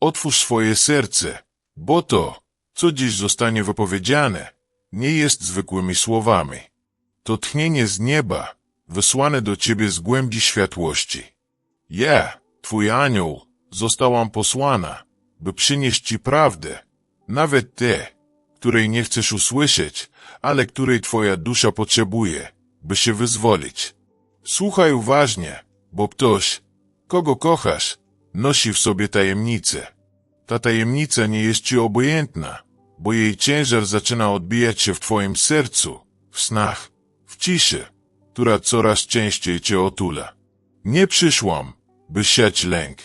Otwórz swoje serce, bo to, co dziś zostanie wypowiedziane, nie jest zwykłymi słowami. To tchnienie z nieba, wysłane do ciebie z głębi światłości. Ja, twój anioł, zostałam posłana, by przynieść ci prawdę, nawet tę, której nie chcesz usłyszeć, ale której twoja dusza potrzebuje, by się wyzwolić. Słuchaj uważnie, bo ktoś, kogo kochasz, nosi w sobie tajemnicę. Ta tajemnica nie jest ci obojętna, bo jej ciężar zaczyna odbijać się w twoim sercu, w snach, w ciszy, która coraz częściej cię otula. Nie przyszłam, by siać lęk.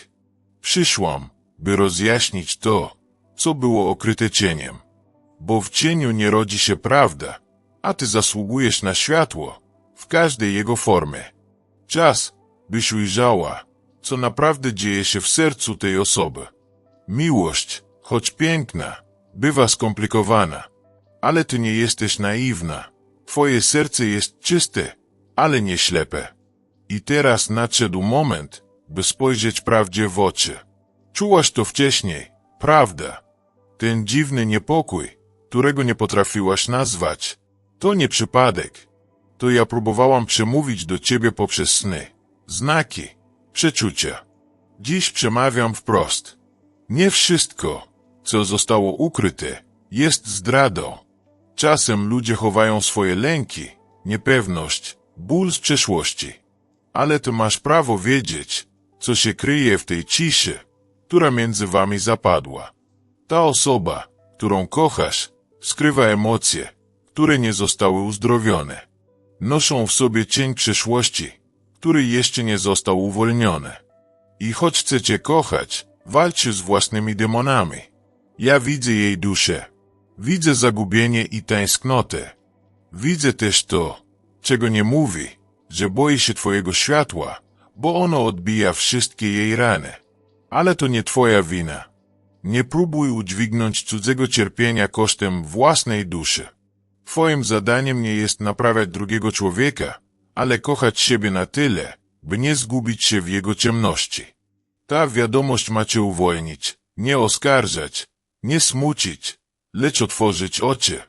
Przyszłam, by rozjaśnić to, co było okryte cieniem. Bo w cieniu nie rodzi się prawda, a ty zasługujesz na światło w każdej jego formie. Czas, byś ujrzała, co naprawdę dzieje się w sercu tej osoby. Miłość, choć piękna, bywa skomplikowana, ale ty nie jesteś naiwna. Twoje serce jest czyste, ale nie ślepe. I teraz nadszedł moment, by spojrzeć prawdzie w oczy. Czułaś to wcześniej, prawda? Ten dziwny niepokój, którego nie potrafiłaś nazwać, to nie przypadek. To ja próbowałam przemówić do ciebie poprzez sny, znaki, przeczucia. Dziś przemawiam wprost. Nie wszystko, co zostało ukryte, jest zdradą. Czasem ludzie chowają swoje lęki, niepewność, ból z przeszłości. Ale ty masz prawo wiedzieć, co się kryje w tej ciszy, która między wami zapadła. Ta osoba, którą kochasz, skrywa emocje, które nie zostały uzdrowione. Noszą w sobie cień przeszłości, który jeszcze nie został uwolniony. I choć chcecie kochać, walczy z własnymi demonami. Ja widzę jej duszę. Widzę zagubienie i tęsknotę. Widzę też to, czego nie mówi, że boi się twojego światła, bo ono odbija wszystkie jej rany. Ale to nie twoja wina. Nie próbuj udźwignąć cudzego cierpienia kosztem własnej duszy. Twoim zadaniem nie jest naprawiać drugiego człowieka, ale kochać siebie na tyle, by nie zgubić się w jego ciemności. Ta wiadomość macie uwolnić, nie oskarżać, nie smucić, lecz otworzyć oczy,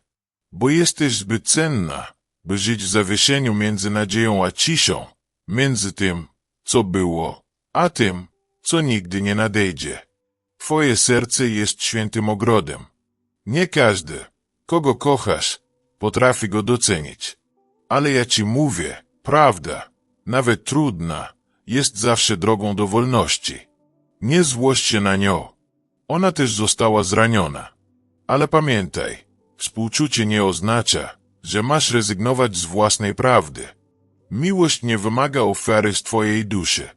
bo jesteś zbyt cenna, by żyć w zawieszeniu między nadzieją a ciszą, między tym, co było, a tym, co nigdy nie nadejdzie. Twoje serce jest świętym ogrodem. Nie każdy, kogo kochasz, potrafi go docenić. Ale ja ci mówię, prawda, nawet trudna, jest zawsze drogą do wolności. Nie złość się na nią. Ona też została zraniona. Ale pamiętaj, współczucie nie oznacza, że masz rezygnować z własnej prawdy. Miłość nie wymaga ofiary z twojej duszy.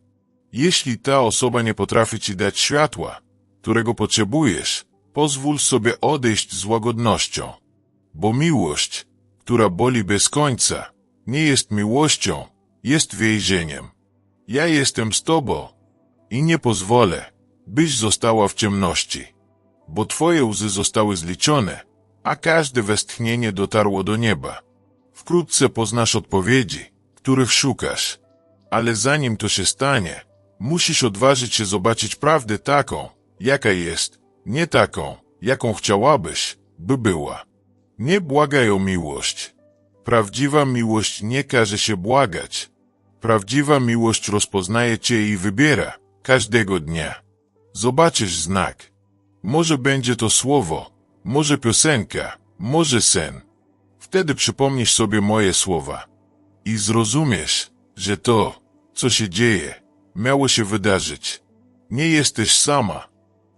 Jeśli ta osoba nie potrafi ci dać światła, którego potrzebujesz, pozwól sobie odejść z łagodnością. Bo miłość, która boli bez końca, nie jest miłością, jest więzieniem. Ja jestem z tobą i nie pozwolę, byś została w ciemności, bo twoje łzy zostały zliczone, a każde westchnienie dotarło do nieba. Wkrótce poznasz odpowiedzi, których szukasz, ale zanim to się stanie, musisz odważyć się zobaczyć prawdę taką, jaka jest, nie taką, jaką chciałabyś, by była. Nie błagaj o miłość. Prawdziwa miłość nie każe się błagać. Prawdziwa miłość rozpoznaje cię i wybiera każdego dnia. Zobaczysz znak. Może będzie to słowo, może piosenka, może sen. Wtedy przypomnisz sobie moje słowa i zrozumiesz, że to, co się dzieje, miało się wydarzyć. Nie jesteś sama.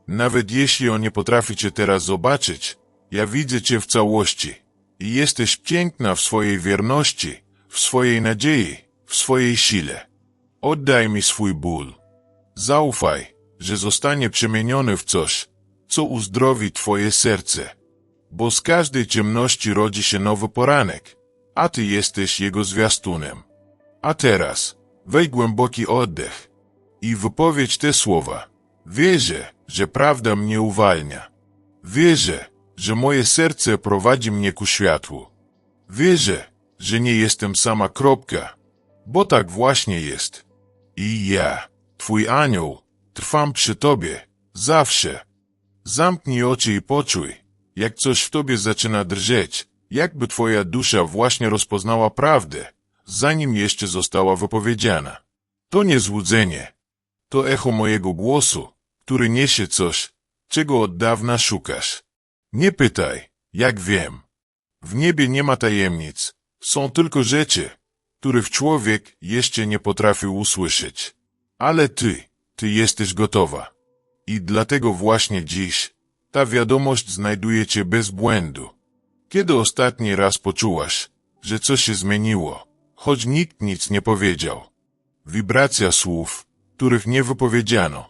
Nawet jeśli on nie potrafi cię teraz zobaczyć, ja widzę cię w całości. Jesteś piękna w swojej wierności, w swojej nadziei, w swojej sile. Oddaj mi swój ból. Zaufaj, że zostanie przemieniony w coś, co uzdrowi twoje serce. Bo z każdej ciemności rodzi się nowy poranek, a ty jesteś jego zwiastunem. A teraz, weź głęboki oddech i wypowiedź te słowa. Wierzę, że prawda mnie uwalnia. Wierzę, że moje serce prowadzi mnie ku światłu. Wierzę, że nie jestem sama kropka, bo tak właśnie jest. I ja, Twój anioł, trwam przy Tobie, Zawsze. Zamknij oczy i poczuj, jak coś w tobie zaczyna drżeć, jakby twoja dusza właśnie rozpoznała prawdę, zanim jeszcze została wypowiedziana. To nie złudzenie. To echo mojego głosu, który niesie coś, czego od dawna szukasz. Nie pytaj, jak wiem. W niebie nie ma tajemnic, są tylko rzeczy, których człowiek jeszcze nie potrafił usłyszeć. Ale ty, ty jesteś gotowa. I dlatego właśnie dziś ta wiadomość znajduje cię bez błędu. Kiedy ostatni raz poczułaś, że coś się zmieniło, choć nikt nic nie powiedział? Wibracja słów, których nie wypowiedziano.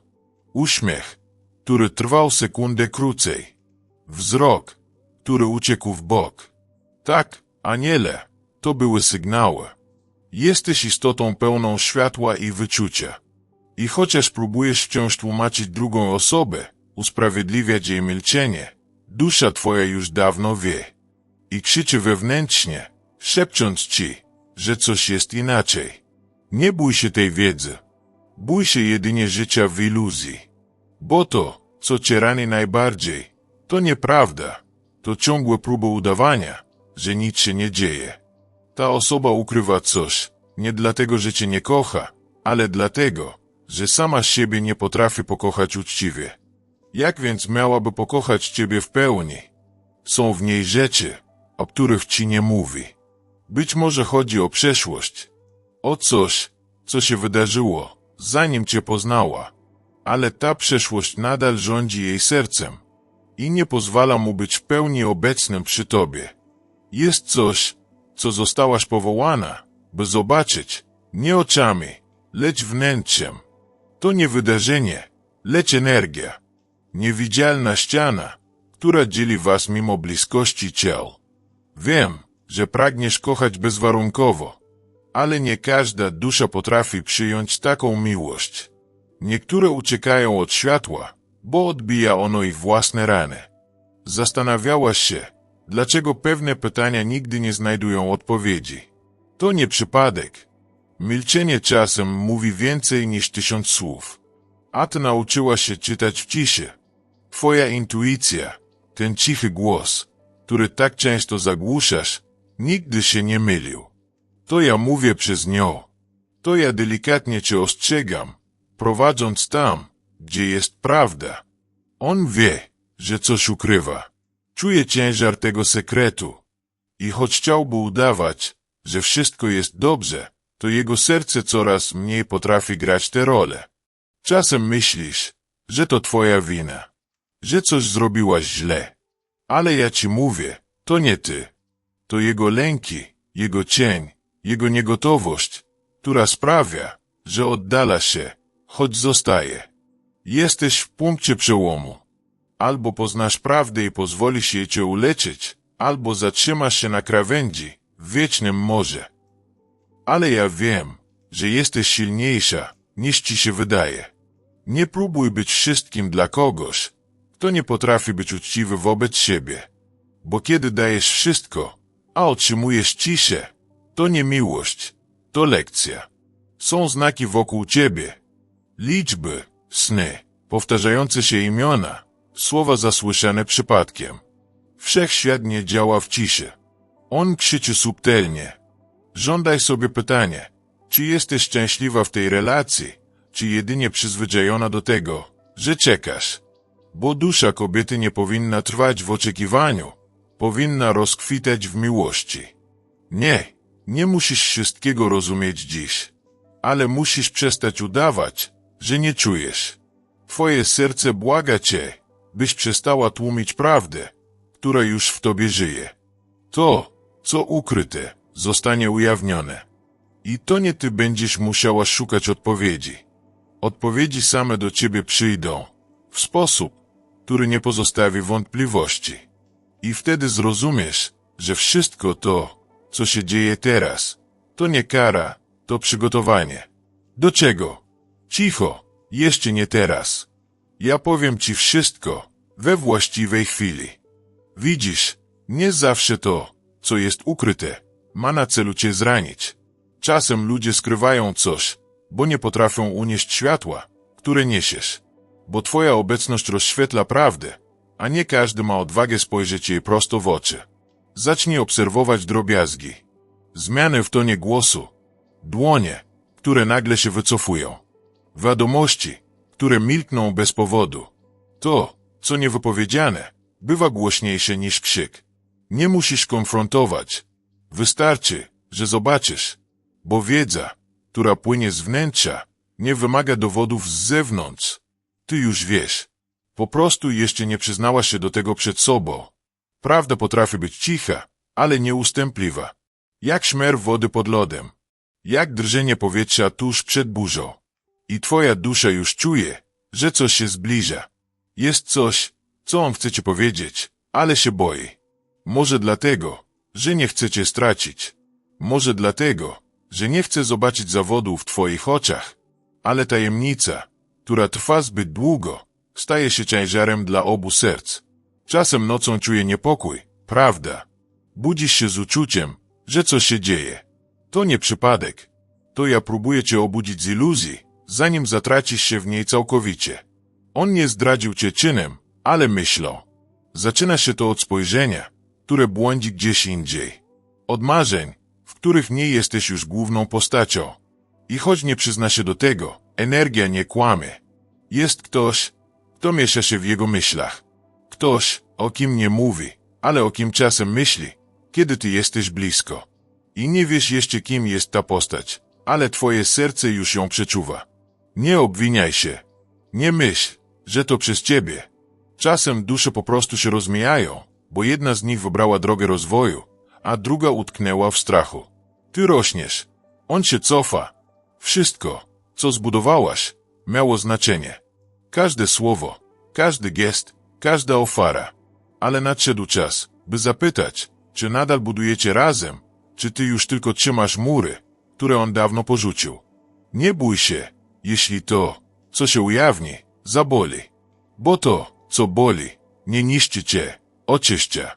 Uśmiech, który trwał sekundę krócej. Wzrok, który uciekł w bok. Tak, aniele, to były sygnały. Jesteś istotą pełną światła i wyczucia. I chociaż próbujesz wciąż tłumaczyć drugą osobę, usprawiedliwiać jej milczenie, dusza twoja już dawno wie. I krzyczy wewnętrznie, szepcząc ci, że coś jest inaczej. Nie bój się tej wiedzy. Bój się jedynie życia w iluzji. Bo to, co cię rani najbardziej, to nieprawda. To ciągłe próby udawania, że nic się nie dzieje. Ta osoba ukrywa coś, nie dlatego, że cię nie kocha, ale dlatego, że sama siebie nie potrafi pokochać uczciwie. Jak więc miałaby pokochać ciebie w pełni? Są w niej rzeczy, o których ci nie mówi. Być może chodzi o przeszłość, o coś, co się wydarzyło, zanim cię poznała, ale ta przeszłość nadal rządzi jej sercem i nie pozwala mu być w pełni obecnym przy tobie. Jest coś, co zostałaś powołana, by zobaczyć, nie oczami, lecz wnętrzem. To nie wydarzenie, lecz energia. Niewidzialna ściana, która dzieli was mimo bliskości ciel. Wiem, że pragniesz kochać bezwarunkowo, ale nie każda dusza potrafi przyjąć taką miłość. Niektóre uciekają od światła, bo odbija ono ich własne rany. Zastanawiałaś się, dlaczego pewne pytania nigdy nie znajdują odpowiedzi. To nie przypadek. Milczenie czasem mówi więcej niż tysiąc słów. A ty nauczyła się czytać w ciszy. Twoja intuicja, ten cichy głos, który tak często zagłuszasz, nigdy się nie mylił. To ja mówię przez nią. To ja delikatnie cię ostrzegam, prowadząc tam, gdzie jest prawda. On wie, że coś ukrywa. Czuje ciężar tego sekretu. I choć chciałby udawać, że wszystko jest dobrze, to jego serce coraz mniej potrafi grać tę rolę. Czasem myślisz, że to twoja wina, że coś zrobiłaś źle. Ale ja ci mówię, to nie ty. To jego lęki, jego cień, jego niegotowość, która sprawia, że oddala się, choć zostaje. Jesteś w punkcie przełomu. Albo poznasz prawdę i pozwolisz jej cię uleczyć, albo zatrzymasz się na krawędzi, w wiecznym morze. Ale ja wiem, że jesteś silniejsza, niż ci się wydaje. Nie próbuj być wszystkim dla kogoś, kto nie potrafi być uczciwy wobec siebie. Bo kiedy dajesz wszystko, a otrzymujesz ciszę, to nie miłość, to lekcja. Są znaki wokół ciebie. Liczby, sny, powtarzające się imiona, słowa zasłyszane przypadkiem. Wszechświat nie działa w ciszy. On krzyczy subtelnie. Żądaj sobie pytanie, czy jesteś szczęśliwa w tej relacji, czy jedynie przyzwyczajona do tego, że czekasz. Bo dusza kobiety nie powinna trwać w oczekiwaniu, powinna rozkwitać w miłości. Nie, nie musisz wszystkiego rozumieć dziś, ale musisz przestać udawać, że nie czujesz. Twoje serce błaga cię, byś przestała tłumić prawdę, która już w tobie żyje. To, co ukryte, zostanie ujawnione. I to nie ty będziesz musiała szukać odpowiedzi. Odpowiedzi same do ciebie przyjdą, w sposób, który nie pozostawi wątpliwości. I wtedy zrozumiesz, że wszystko to, co się dzieje teraz, to nie kara, to przygotowanie. Do czego? Cicho, jeszcze nie teraz. Ja powiem ci wszystko, we właściwej chwili. Widzisz, nie zawsze to, co jest ukryte, ma na celu cię zranić. Czasem ludzie skrywają coś, bo nie potrafią unieść światła, które niesiesz. bo twoja obecność rozświetla prawdę, a nie każdy ma odwagę spojrzeć jej prosto w oczy. Zacznij obserwować drobiazgi. Zmiany w tonie głosu, dłonie, które nagle się wycofują, wiadomości, które milkną bez powodu. To, co niewypowiedziane, bywa głośniejsze niż krzyk. Nie musisz konfrontować. Wystarczy, że zobaczysz, bo wiedza, która płynie z wnętrza, nie wymaga dowodów z zewnątrz. Ty już wiesz. Po prostu jeszcze nie przyznałaś się do tego przed sobą. Prawda potrafi być cicha, ale nieustępliwa. Jak szmer wody pod lodem. Jak drżenie powietrza tuż przed burzą. I twoja dusza już czuje, że coś się zbliża. Jest coś, co on chce ci powiedzieć, ale się boi. Może dlatego, że nie chce cię stracić. Może dlatego, że nie chce zobaczyć zawodu w twoich oczach. Ale tajemnica, która trwa zbyt długo, staje się ciężarem dla obu serc. Czasem nocą czuje niepokój, prawda? Budzisz się z uczuciem, że coś się dzieje. To nie przypadek. To ja próbuję cię obudzić z iluzji, zanim zatracisz się w niej całkowicie. On nie zdradził cię czynem, ale myślą. Zaczyna się to od spojrzenia, które błądzi gdzieś indziej. Od marzeń, w których nie jesteś już główną postacią. I choć nie przyzna się do tego, energia nie kłamie. Jest ktoś, kto miesza się w jego myślach. Ktoś, o kim nie mówi, ale o kim czasem myśli, kiedy ty jesteś blisko. I nie wiesz jeszcze kim jest ta postać, ale twoje serce już ją przeczuwa. Nie obwiniaj się. Nie myśl, że to przez ciebie. Czasem dusze po prostu się rozmijają, bo jedna z nich wybrała drogę rozwoju, a druga utknęła w strachu. Ty rośniesz. On się cofa. Wszystko, co zbudowałaś, miało znaczenie. Każde słowo, każdy gest, każda ofara. Ale nadszedł czas, by zapytać, czy nadal budujecie razem, czy ty już tylko trzymasz mury, które on dawno porzucił. Nie bój się, jeśli to, co się ujawni, zaboli. Bo to, co boli, nie niszczy cię, oczyszcza.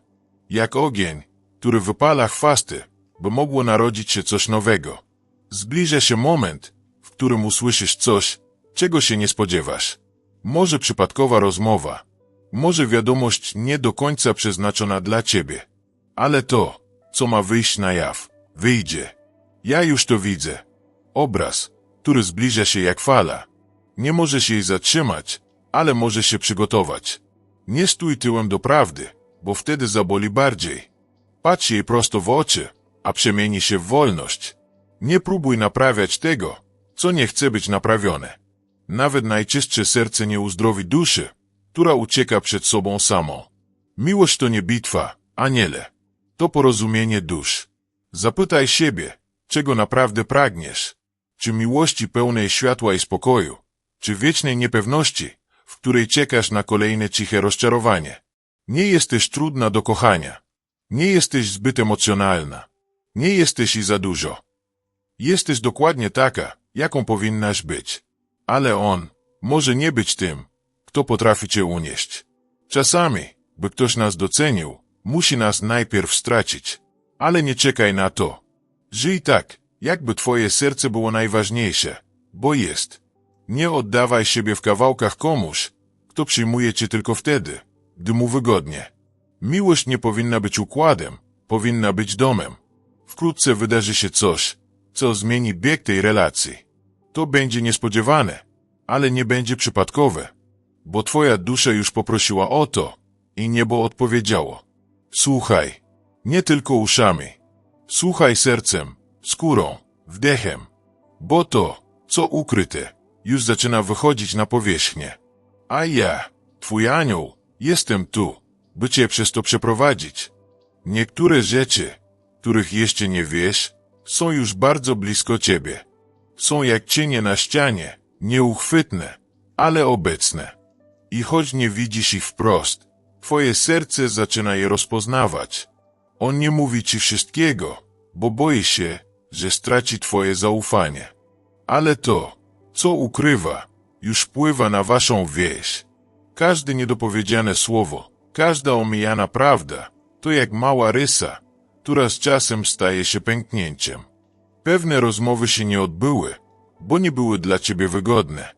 Jak ogień, który wypala chwasty, by mogło narodzić się coś nowego. Zbliża się moment, w którym usłyszysz coś, czego się nie spodziewasz. Może przypadkowa rozmowa, może wiadomość nie do końca przeznaczona dla ciebie, ale to, co ma wyjść na jaw, wyjdzie. Ja już to widzę. Obraz, który zbliża się jak fala. Nie możesz jej zatrzymać, ale możesz się przygotować. Nie stój tyłem do prawdy, bo wtedy zaboli bardziej. Patrz jej prosto w oczy, a przemieni się w wolność. Nie próbuj naprawiać tego, co nie chce być naprawione. Nawet najczystsze serce nie uzdrowi duszy, która ucieka przed sobą samą. Miłość to nie bitwa, aniele. To porozumienie dusz. Zapytaj siebie, czego naprawdę pragniesz. Czy miłości pełnej światła i spokoju, czy wiecznej niepewności, w której czekasz na kolejne ciche rozczarowanie. Nie jesteś trudna do kochania. Nie jesteś zbyt emocjonalna. Nie jesteś i za dużo. Jesteś dokładnie taka, jaką powinnaś być. Ale on może nie być tym, kto potrafi cię unieść. Czasami, by ktoś nas docenił, musi nas najpierw stracić. Ale nie czekaj na to. Żyj tak, jakby twoje serce było najważniejsze, bo jest. Nie oddawaj siebie w kawałkach komuś, kto przyjmuje cię tylko wtedy, gdy mu wygodnie. Miłość nie powinna być układem, powinna być domem. Wkrótce wydarzy się coś, co zmieni bieg tej relacji. To będzie niespodziewane, ale nie będzie przypadkowe, bo twoja dusza już poprosiła o to i niebo odpowiedziało. Słuchaj, nie tylko uszami. Słuchaj sercem, skórą, wdechem, bo to, co ukryte, już zaczyna wychodzić na powierzchnię. A ja, twój anioł, jestem tu, by cię przez to przeprowadzić. Niektóre rzeczy, których jeszcze nie wiesz, są już bardzo blisko ciebie. Są jak cienie na ścianie, nieuchwytne, ale obecne. I choć nie widzisz ich wprost, twoje serce zaczyna je rozpoznawać. On nie mówi ci wszystkiego, bo boi się, że straci twoje zaufanie. Ale to, co ukrywa, już wpływa na waszą wieś. Każde niedopowiedziane słowo, każda omijana prawda, to jak mała rysa, która z czasem staje się pęknięciem. Pewne rozmowy się nie odbyły, bo nie były dla ciebie wygodne.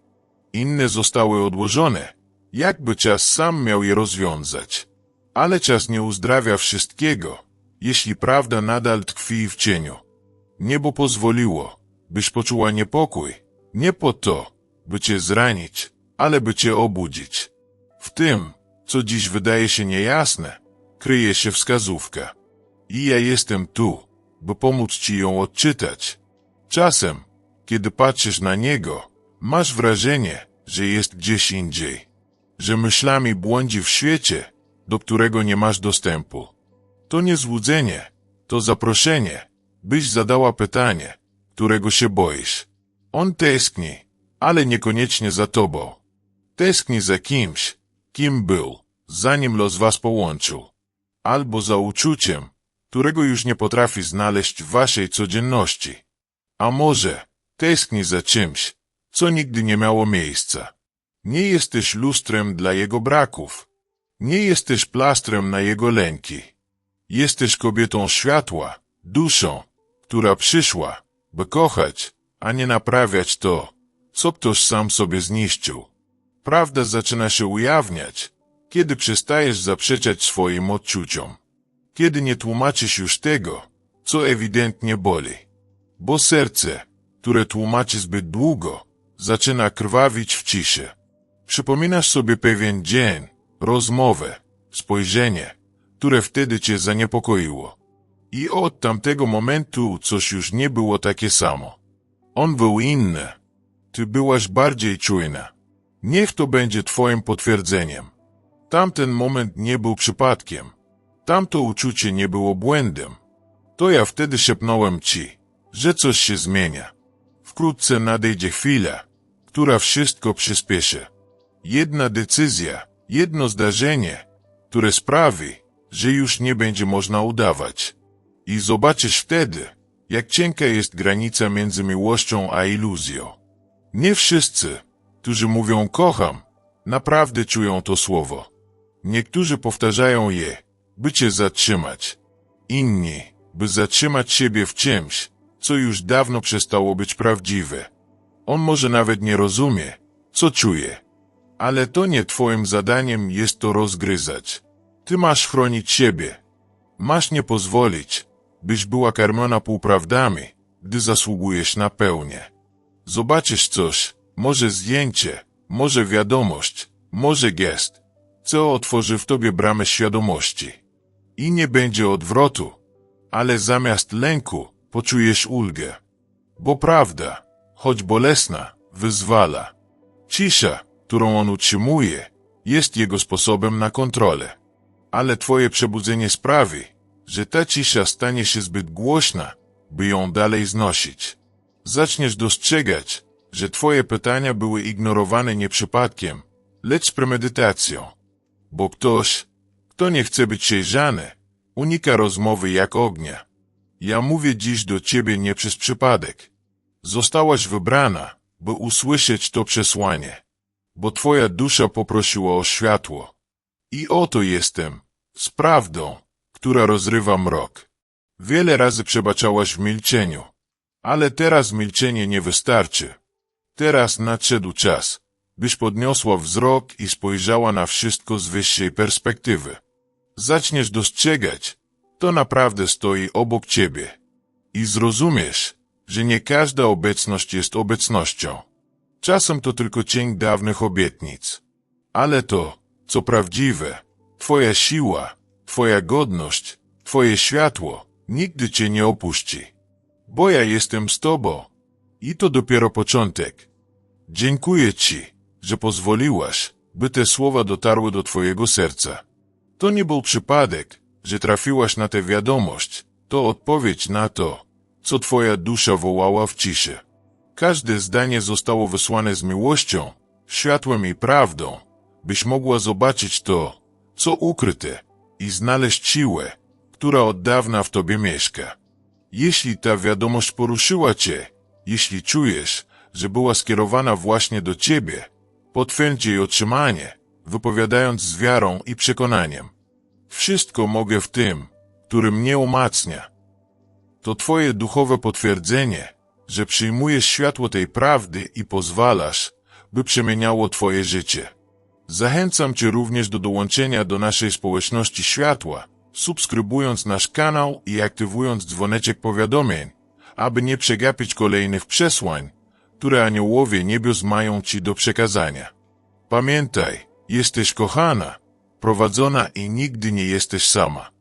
Inne zostały odłożone, jakby czas sam miał je rozwiązać. Ale czas nie uzdrawia wszystkiego, jeśli prawda nadal tkwi w cieniu. Niebo pozwoliło, byś poczuła niepokój, nie po to, by cię zranić, ale by cię obudzić. W tym, co dziś wydaje się niejasne, kryje się wskazówka. I ja jestem tu, by pomóc ci ją odczytać. Czasem, kiedy patrzysz na niego, masz wrażenie, że jest gdzieś indziej, że myślami błądzi w świecie, do którego nie masz dostępu. To nie złudzenie, to zaproszenie, byś zadała pytanie, którego się boisz. On tęskni, ale niekoniecznie za tobą. Tęskni za kimś, kim był, zanim los was połączył. Albo za uczuciem, którego już nie potrafi znaleźć w waszej codzienności. A może tęskni za czymś, co nigdy nie miało miejsca. Nie jesteś lustrem dla jego braków. Nie jesteś plastrem na jego lęki. Jesteś kobietą światła, duszą, która przyszła, by kochać, a nie naprawiać to, co ktoś sam sobie zniszczył. Prawda zaczyna się ujawniać, kiedy przestajesz zaprzeczać swoim odczuciom. Kiedy nie tłumaczysz już tego, co ewidentnie boli. Bo serce, które tłumaczy zbyt długo, zaczyna krwawić w ciszy. Przypominasz sobie pewien dzień, rozmowę, spojrzenie, które wtedy cię zaniepokoiło. I od tamtego momentu coś już nie było takie samo. On był inny. Ty byłaś bardziej czujna. Niech to będzie twoim potwierdzeniem. Tamten moment nie był przypadkiem. Tamto uczucie nie było błędem. To ja wtedy szepnąłem ci, że coś się zmienia. Wkrótce nadejdzie chwila, która wszystko przyspieszy. Jedna decyzja, jedno zdarzenie, które sprawi, że już nie będzie można udawać. I zobaczysz wtedy, jak cienka jest granica między miłością a iluzją. Nie wszyscy, którzy mówią kocham, naprawdę czują to słowo. Niektórzy powtarzają je, by cię zatrzymać. Inni, by zatrzymać siebie w czymś, co już dawno przestało być prawdziwe. On może nawet nie rozumie, co czuje. Ale to nie twoim zadaniem jest to rozgryzać. Ty masz chronić siebie. Masz nie pozwolić, byś była karmiona półprawdami, gdy zasługujesz na pełnię. Zobaczysz coś, może zdjęcie, może wiadomość, może gest, co otworzy w tobie bramę świadomości. I nie będzie odwrotu, ale zamiast lęku poczujesz ulgę. Bo prawda, choć bolesna, wyzwala. Cisza, którą on utrzymuje, jest jego sposobem na kontrolę. Ale twoje przebudzenie sprawi, że ta cisza stanie się zbyt głośna, by ją dalej znosić. Zaczniesz dostrzegać, że twoje pytania były ignorowane nie przypadkiem, lecz premedytacją. Bo ktoś, kto nie chce być przejrzany, unika rozmowy jak ognia. Ja mówię dziś do ciebie nie przez przypadek. Zostałaś wybrana, by usłyszeć to przesłanie, bo twoja dusza poprosiła o światło. I oto jestem, z prawdą, która rozrywa mrok. Wiele razy przebaczałaś w milczeniu, ale teraz milczenie nie wystarczy. Teraz nadszedł czas, byś podniosła wzrok i spojrzała na wszystko z wyższej perspektywy. Zaczniesz dostrzegać, to naprawdę stoi obok ciebie. I zrozumiesz, że nie każda obecność jest obecnością. Czasem to tylko cień dawnych obietnic. Ale to, co prawdziwe, twoja siła, twoja godność, twoje światło, nigdy cię nie opuści. Bo ja jestem z tobą. I to dopiero początek. Dziękuję ci, że pozwoliłaś, by te słowa dotarły do twojego serca. To nie był przypadek, że trafiłaś na tę wiadomość. To odpowiedź na to, co twoja dusza wołała w ciszy. Każde zdanie zostało wysłane z miłością, światłem i prawdą, byś mogła zobaczyć to, co ukryte i znaleźć siłę, która od dawna w tobie mieszka. Jeśli ta wiadomość poruszyła cię, jeśli czujesz, że była skierowana właśnie do ciebie, potwierdź jej otrzymanie, wypowiadając z wiarą i przekonaniem. Wszystko mogę w tym, który mnie umacnia. To twoje duchowe potwierdzenie, że przyjmujesz światło tej prawdy i pozwalasz, by przemieniało Twoje życie. Zachęcam Cię również do dołączenia do naszej społeczności światła, subskrybując nasz kanał i aktywując dzwoneczek powiadomień, aby nie przegapić kolejnych przesłań, które aniołowie niebios mają Ci do przekazania. Pamiętaj, jesteś kochana, prowadzona i nigdy nie jesteś sama.